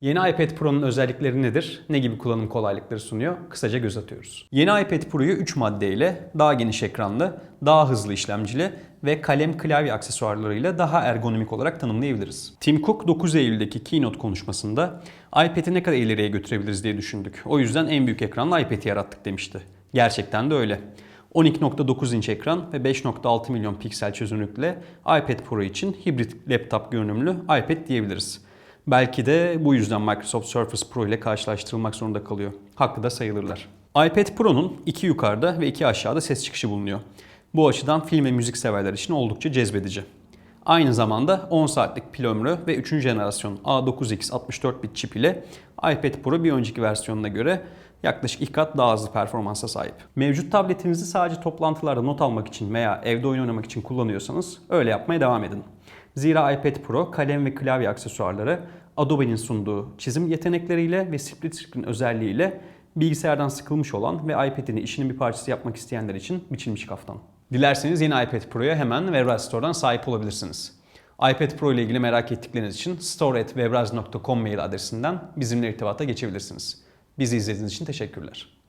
Yeni iPad Pro'nun özellikleri nedir? Ne gibi kullanım kolaylıkları sunuyor? Kısaca göz atıyoruz. Yeni iPad Pro'yu 3 maddeyle daha geniş ekranlı, daha hızlı işlemcili ve kalem klavye aksesuarlarıyla daha ergonomik olarak tanımlayabiliriz. Tim Cook 9 Eylül'deki keynote konuşmasında iPad'i ne kadar ileriye götürebiliriz diye düşündük. O yüzden en büyük ekranlı iPad'i yarattık demişti. Gerçekten de öyle. 12.9 inç ekran ve 5.6 milyon piksel çözünürlükle iPad Pro için hibrit laptop görünümlü iPad diyebiliriz. Belki de bu yüzden Microsoft Surface Pro ile karşılaştırılmak zorunda kalıyor. Haklı da sayılırlar. iPad Pro'nun iki yukarıda ve iki aşağıda ses çıkışı bulunuyor. Bu açıdan film ve müzik severler için oldukça cezbedici. Aynı zamanda 10 saatlik pil ömrü ve 3. jenerasyon A9X 64 bit çip ile iPad Pro bir önceki versiyonuna göre yaklaşık iki kat daha hızlı performansa sahip. Mevcut tabletinizi sadece toplantılarda not almak için veya evde oyun oynamak için kullanıyorsanız öyle yapmaya devam edin. Zira iPad Pro kalem ve klavye aksesuarları Adobe'nin sunduğu çizim yetenekleriyle ve split screen özelliğiyle bilgisayardan sıkılmış olan ve iPad'ini işinin bir parçası yapmak isteyenler için biçilmiş kaftan. Dilerseniz yeni iPad Pro'ya hemen Webraz Store'dan sahip olabilirsiniz. iPad Pro ile ilgili merak ettikleriniz için store.webraz.com mail adresinden bizimle irtibata geçebilirsiniz. Bizi izlediğiniz için teşekkürler.